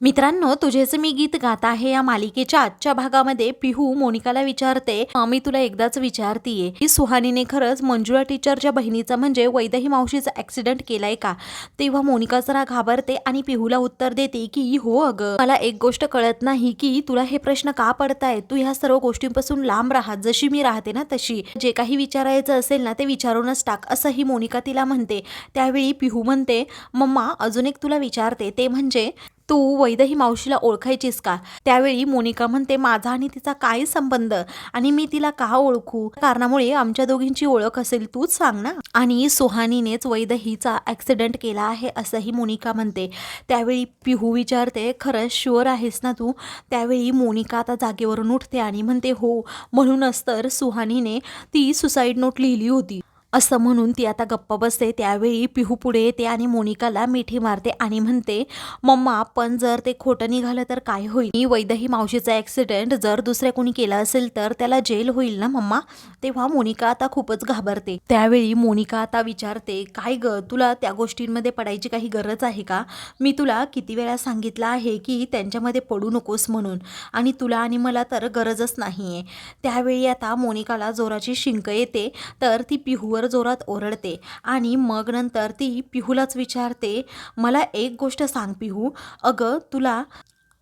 मित्रांनो तुझेच मी गीत गात आहे या मालिकेच्या आजच्या भागामध्ये पिहू मोनिकाला विचारते मी तुला एकदाच विचारतीये की सुहानीने खरंच मंजुळा टीचरच्या बहिणीचा म्हणजे वैदही मावशीचा ऍक्सिडेंट केलाय का? तेव्हा मोनिका जरा घाबरते आणि पिहूला उत्तर देते की हो अगं मला एक गोष्ट कळत नाही की तुला हे प्रश्न का पडताय तू ह्या सर्व गोष्टींपासून लांब राहा जशी मी राहते ना तशी. जे काही विचारायचं असेल ना ते विचारूनच टाक असंही मोनिका तिला म्हणते. त्यावेळी पिहू म्हणते मम्मा अजून एक तुला विचारते ते म्हणजे तू वैदही मावशीला ओळखायचीस का? त्यावेळी मोनिका म्हणते माझा आणि तिचा काय संबंध? आणि मी तिला का ओळखू? कारणामुळे आमच्या दोघींची ओळख असेल तूच सांग ना. आणि सुहानीनेच वैदहीचा ऍक्सिडेंट केला आहे असंही मोनिका म्हणते. त्यावेळी पिहू विचारते खरंच शुअर आहेस ना तू? त्यावेळी मोनिका आता जागेवरून उठते आणि म्हणते हो. म्हणूनच तर सुहानीने ती सुसाईड नोट लिहिली होती. असं म्हणून ती आता गप्प बसते. त्यावेळी पिहू पुढे येते आणि मोनिकाला मिठी मारते आणि म्हणते मम्मा पण जर ते खोटं निघालं तर काय होईल? ही वैदही मावशीचा ॲक्सिडेंट जर दुसऱ्या कोणी केला असेल तर त्याला जेल होईल ना मम्मा तेव्हा मोनिका आता खूपच घाबरते. त्यावेळी मोनिका आता विचारते काय ग तुला त्या गोष्टींमध्ये पडायची काही गरज आहे का? मी तुला किती वेळा सांगितलं आहे की त्यांच्यामध्ये पडू नकोस म्हणून आणि तुला आणि मला तर गरजच नाही आहे त्यावेळी आता मोनिकाला जोराची शिंक येते. तर ती पिहू जोरात ओरडते आणि मग नंतर ती पिहूलाच विचारते मला एक गोष्ट सांग पिहू. अगं तुला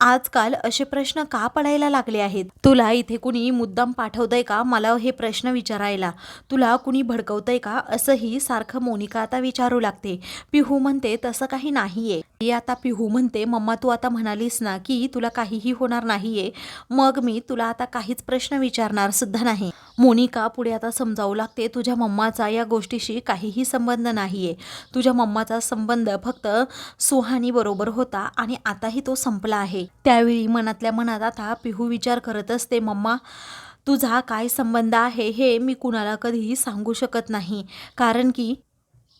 आजकाल असे प्रश्न का पडायला लागले आहेत? तुला इथे कुणी मुद्दाम पाठवतंय का? मला हे प्रश्न विचारायला. तुला कुणी भडकवतंय का? असंही सारखं मोनिका आता विचारू लागते. पिहू म्हणते तसं काही नाहीये. ती आता पिहू म्हणते मम्मा तू आता म्हणालीस ना की तुला काहीही होणार नाहीये. मग मी तुला आता काहीच प्रश्न विचारणार सुद्धा नाही. मोनिका पुढे आता समजावू लागते तुझ्या मम्माचा या गोष्टीशी काहीही संबंध नाहीये. तुझ्या मम्माचा संबंध फक्त सुहानी बरोबर होता आणि आताही तो संपला आहे. त्यावेळी मनातल्या मनात आता पिहू विचार करत असते मम्मा तुझा काय संबंध आहे हे मी कुणाला कधीही सांगू शकत नाही. कारण की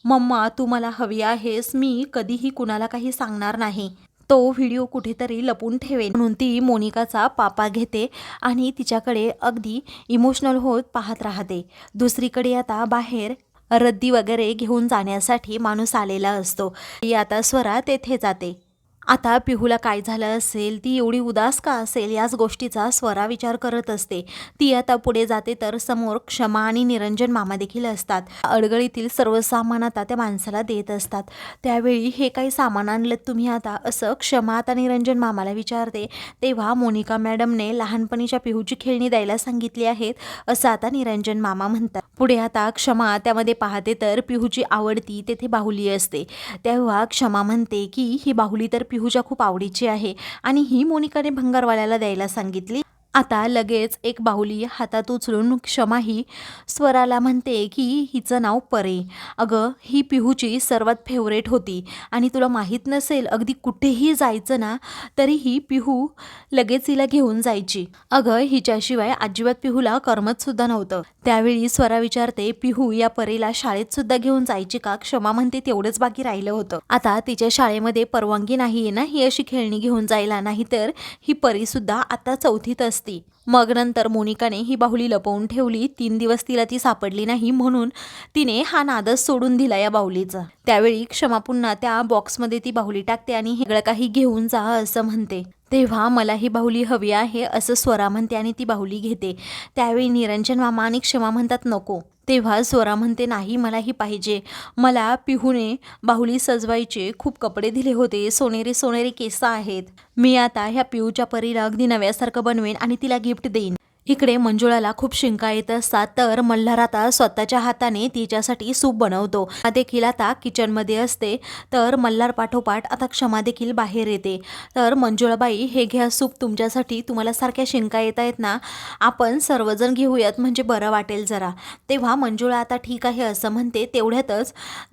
मम्मा तू मला हवी आहेस मी कधीही कुणाला काही सांगणार नाही. तो व्हिडिओ कुठेतरी लपून ठेवेन. म्हणून ती मोनिकाचा पापा घेते आणि तिच्याकडे अगदी इमोशनल होत पाहत राहते. दुसरीकडे आता बाहेर रद्दी वगैरे घेऊन जाण्यासाठी माणूस आलेला असतो. ती आता स्वरा तेथे जाते. आता पिहूला काय झालं असेल ती एवढी उदास का असेल याच गोष्टीचा स्वरा विचार करत असते. ती आता पुढे जाते तर समोर क्षमा आणि निरंजन मामा देखील असतात. अडगळीतील सर्व सामान आता त्या माणसाला देत असतात. त्यावेळी हे काही सामान आणलं तुम्ही आता? असं क्षमा आता निरंजन मामाला विचारते. तेव्हा मोनिका मॅडमने लहानपणीच्या पिहूची खेळणी द्यायला सांगितली आहेत असं आता निरंजन मामा म्हणतात. पुढे आता क्षमा त्यामध्ये पाहते तर पिहूची आवडती तेथे बाहुली असते. तेव्हा क्षमा म्हणते की ही बाहुली तर पिहूच्या खूप आवडीची आहे. आणि ही मोनिकाने भंगारवाल्याला द्यायला सांगितली. आता लगेच एक बाहुली हातात उचलून क्षमा ही स्वराला म्हणते की हिचं नाव परे. अगं ही पिहूची सर्वात फेवरेट होती आणि तुला माहीत नसेल अगदी कुठेही जायचं ना तरी ही पिहू लगेच हिला घेऊन जायची. अगं हिच्याशिवाय अजिबात पिहूला करमत सुद्धा नव्हतं. त्यावेळी स्वरा विचारते पिहू या परीला शाळेत सुद्धा घेऊन जायची का? क्षमा म्हणते तेवढंच बाकी राहिलं होतं. आता तिच्या शाळेमध्ये परवानगी नाहीये ना ही अशी खेळणी घेऊन जायला. नाही तर ही परीसुद्धा आता चौथीत असते. मग नंतर मोनिकाने ही बाहुली लपवून ठेवली. तीन दिवस तिला ती सापडली नाही म्हणून तिने हा नादच सोडून दिला या बाहुलीचा. त्यावेळी क्षमा पुन्हा त्या बॉक्समध्ये ती बाहुली टाकते आणि हेगळं काही घेऊन जा असं म्हणते. तेव्हा मला ही बाहुली हवी आहे असं स्वरा म्हणते आणि ती बाहुली घेते. त्यावेळी निरंजन मामा आणि क्षमा म्हणतात नको तेव्हा स्वरा म्हणते नाही मलाही पाहिजे. मला पिहूने बाहुली सजवायचे खूप कपडे दिले होते. सोनेरी सोनेरी केस आहेत. मी आता ह्या पिहूच्या परीला अगदी नव्यासारखं बनवेन आणि तिला गिफ्ट देईन. इकडे मंजुळाला खूप शिंका येत असतात तर मल्हार आता स्वतःच्या हाताने तिच्यासाठी सूप बनवतो. हा देखील आता किचनमध्ये असते तर मल्हार पाठोपाठ आता क्षमा देखील बाहेर येते. तर मंजुळाबाई हे घ्या सूप तुमच्यासाठी तुम्हाला सारख्या शिंका येत आहेत ना? आपण सर्वजण घेऊयात म्हणजे बरं वाटेल जरा. तेव्हा मंजुळा आता ठीक आहे असं म्हणते. तेवढ्यातच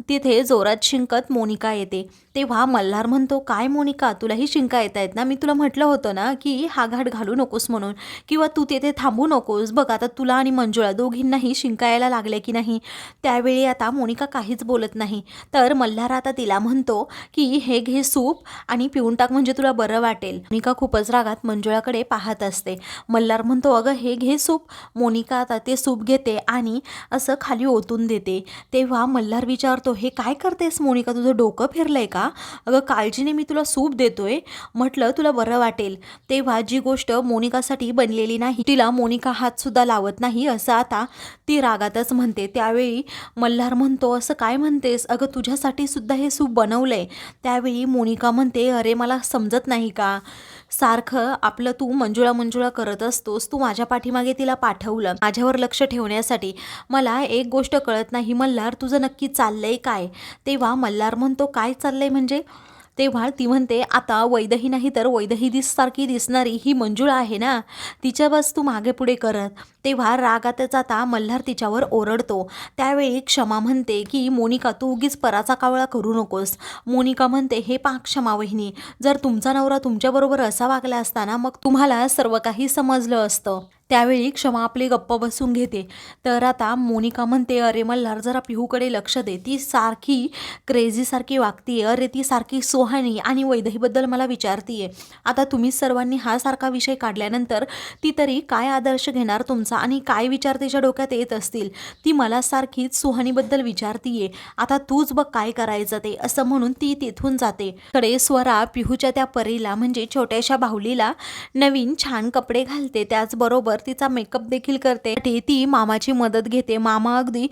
तिथे जोरात शिंकत मोनिका येते. तेव्हा मल्हार म्हणतो काय मोनिका तुलाही शिंका येत आहेत ना? मी तुला म्हटलं होतं ना की हा घाट घालू नकोस म्हणून किंवा तू तिथे थांबू नकोस. बघ आता तुला आणि मंजुळा दोघींनाही शिंका यायला लागले की नाही? त्यावेळी आता मोनिका काहीच बोलत नाही. तर मल्हार आता तिला म्हणतो की हे घे सूप आणि पिऊन टाक म्हणजे तुला बरं वाटेल. मोनिका खूपच रागात मंजुळाकडे पाहत असते. मल्हार म्हणतो अगं हे घे सूप. मोनिका आता ते सूप घेते आणि असं खाली ओतून देते. तेव्हा मल्हार विचारतो हे काय करतेस मोनिका? तुझं डोकं फिरलंय का? म्हणाला अगं काळजीने मी तुला सूप देतोय. म्हटलं तुला बरं वाटेल. तेव्हा जी गोष्ट मोनिकासाठी बनलेली नाही तिला मोनिका हात सुद्धा लावत नाही असं आता ती रागातच म्हणते. त्यावेळी मल्हार म्हणतो असं काय म्हणतेस? अगं तुझ्यासाठी सुद्धा हे सूप बनवलंय. त्यावेळी मोनिका म्हणते अरे मला समजत नाही का? सारखं आपलं तू मंजुळा मंजुळा करत असतोस. तू माझ्या पाठीमागे तिला पाठवलं. माझ्यावर लक्ष ठेवण्यासाठी. मला एक गोष्ट कळत नाही. मल्हार तुझं नक्की चाललंय काय? तेव्हा मल्हार म्हणतो काय चाललंय म्हणजे तेव्हा ती म्हणते आता वैदही नाही तर वैदही दिस सारखी दिसणारी ही मंजुळा आहे ना? तिच्या बस तू मागे पुढे करत. तेव्हा रागातच आता मल्हार तिच्यावर ओरडतो. त्यावेळी क्षमा म्हणते की मोनिका तू उगीच पराचा कावळा करू नकोस. मोनिका म्हणते हे पा क्षमा वहिनी जर तुमचा नवरा तुमच्याबरोबर असा वागला असता ना मग तुम्हाला सर्व काही समजलं असतं. त्यावेळी क्षमा आपली गप्प बसून घेते. तर आता मोनिका म्हणते अरे मल्हार जरा पिहूकडे लक्ष दे. ती सारखी क्रेझीसारखी वागतीये. अरे ती सारखी सोहाणी आणि वैदहीबद्दल मला विचारतीये. आता तुम्ही सर्वांनी हा सारखा विषय काढल्यानंतर ती तरी काय आदर्श घेणार तुमचा आणि काय विचार तिच्या डोक्यात येत असतील? ती मला सारखीच सुहानीबद्दल विचारतीये. आता तूच बघ काय करायचं ते असं म्हणून ती तिथून जाते. कडे स्वरा पिहूच्या त्या परीला म्हणजे छोट्याशा बाहुलीला नवीन छान कपडे घालते. त्याचबरोबर तिचा मेकअप देखील करते. ती- ती मामाची मदत घेते. मामा अगदी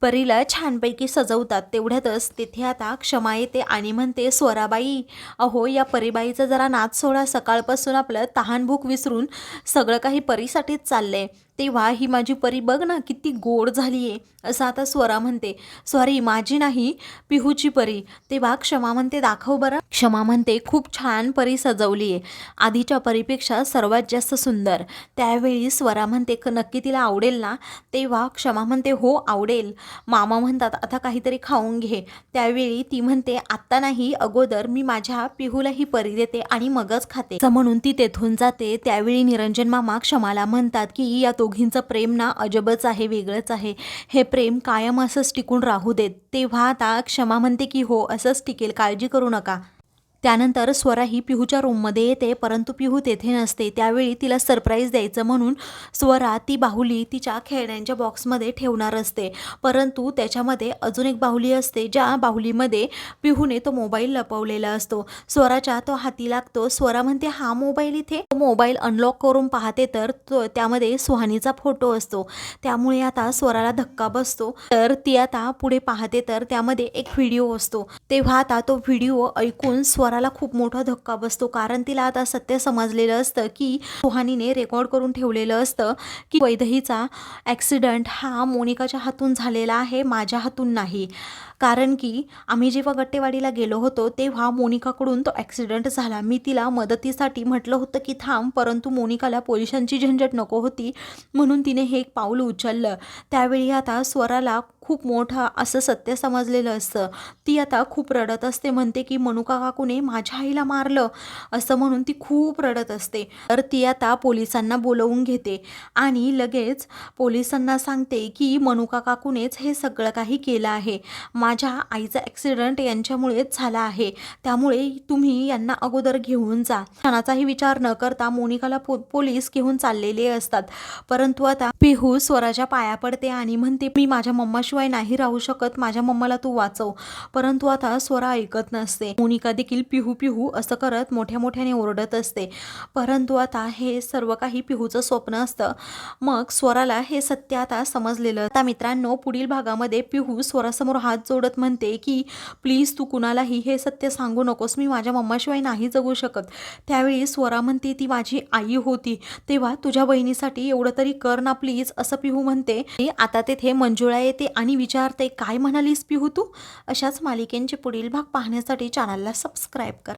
परीला छानपैकी सजवतात. तेवढ्यातच तिथे आता क्षमा येते आणि म्हणते स्वराबाई अहो या परीबाईचा जरा नाच सोडा. सकाळपासून आपलं तहानभूक विसरून सगळं काही परीसाठीच चाललंय. तेव्हा ही माझी परी बघ ना किती गोड झाली आहे असं आता स्वरा म्हणते. सॉरी माझी नाही पिहूची परी. तेव्हा क्षमा म्हणते दाखव बरं. क्षमा म्हणते खूप छान परी सजवली आहे आधीच्या परीपेक्षा सर्वात जास्त सुंदर. त्यावेळी स्वरा म्हणते नक्की तिला आवडेल ना? तेव्हा क्षमा म्हणते हो आवडेल. मामा म्हणतात आता काहीतरी खाऊन घे. त्यावेळी ती म्हणते आत्ता नाही अगोदर मी माझ्या पिहूला ही परी देते आणि मगच खाते. म्हणून ती तेथून जाते. त्यावेळी निरंजन मामा क्षमाला म्हणतात की या दोघींचं प्रेम ना अजबच आहे वेगळंच आहे. हे प्रेम कायम असंच टिकून राहू देत. तेव्हा आता क्षमा म्हणते की हो असंच टिकेल. काळजी करू नका. त्यानंतर स्वरा ही पिहूच्या रूममध्ये येते परंतु पिहू तेथे नसते. त्यावेळी तिला सरप्राईज द्यायचं म्हणून स्वरा ती बाहुली तिच्या खेळण्यांच्या बॉक्समध्ये ठेवणार असते. परंतु त्याच्यामध्ये अजून एक बाहुली असते ज्या बाहुलीमध्ये पिहूने तो मोबाईल लपवलेला असतो. स्वराच्या तो हाती लागतो. स्वरा म्हणते हा मोबाईल इथे. तो मोबाईल अनलॉक करून पाहते तर तो त्यामध्ये सुहानीचा फोटो असतो. त्यामुळे आता स्वराला धक्का बसतो. तर ती आता पुढे पाहते तर त्यामध्ये एक व्हिडिओ असतो. तेव्हा आता तो व्हिडिओ ऐकून स्वराला खूप मोठा धक्का बसतो. कारण तिला आता सत्य समजलेलं असतं की सुहानीने रेकॉर्ड करून ठेवलेलं असतं की वैदहीचा ॲक्सिडंट हा मोनिकाच्या हातून झालेला आहे माझ्या हातून नाही. कारण की आम्ही जेव्हा गट्टेवाडीला गेलो होतो तेव्हा मोनिकाकडून तो ॲक्सिडंट झाला. मी तिला मदतीसाठी म्हटलं होतं की थांब परंतु मोनिकाला पोलिसांची झंझट नको होती. म्हणून तिने हे एक पाऊल उचललं. त्यावेळी आता स्वराला खूप मोठं असं सत्य समजलेलं असतं. ती आता खूप रडत असते. म्हणते की मनुका काकूने माझ्या आईला मारलं? असं म्हणून ती खूप रडत असते. तर ती आता पोलिसांना बोलवून घेते आणि लगेच पोलिसांना सांगते की मनुका काकूनेच हे सगळं काही केलं आहे. माझ्या आईचा ॲक्सिडंट यांच्यामुळेच झाला आहे. त्यामुळे तुम्ही यांना अगोदर घेऊन जा. क्षणाचाही विचार न करता मोनिकाला पो पोलीस घेऊन चाललेले असतात. परंतु आता पिहू स्वराच्या पाया पडते आणि म्हणते मी माझ्या मम्माशिवाय नाही राहू शकत माझ्या मम्माला तू वाचव. परंतु आता स्वरा ऐकत नसते. मोनिका देखील पिहू पिहू असं करत मोठ्या मोठ्याने ओरडत असते. परंतु आता हे सर्व काही पिहूचं स्वप्न असतं. मग स्वराला हे सत्य आता समजलेलं. आता मित्रांनो पुढील भागामध्ये पिहू स्वरासमोर हात जोडत म्हणते की प्लीज तू कुणालाही हे सत्य सांगू नकोस. मी माझ्या मम्माशिवाय नाही जगू शकत. त्यावेळी स्वरा म्हणते ती माझी आई होती. तेव्हा तुझ्या बहिणीसाठी एवढं तरी कर ना प्लीज असं पिहू म्हणते. आता तेथे मंजुळा येते आणि विचारते काय म्हणालीस पिहू तू? अशाच मालिकेंचे पुढील भाग पाहण्यासाठी चॅनलला सबस्क्राईब कर.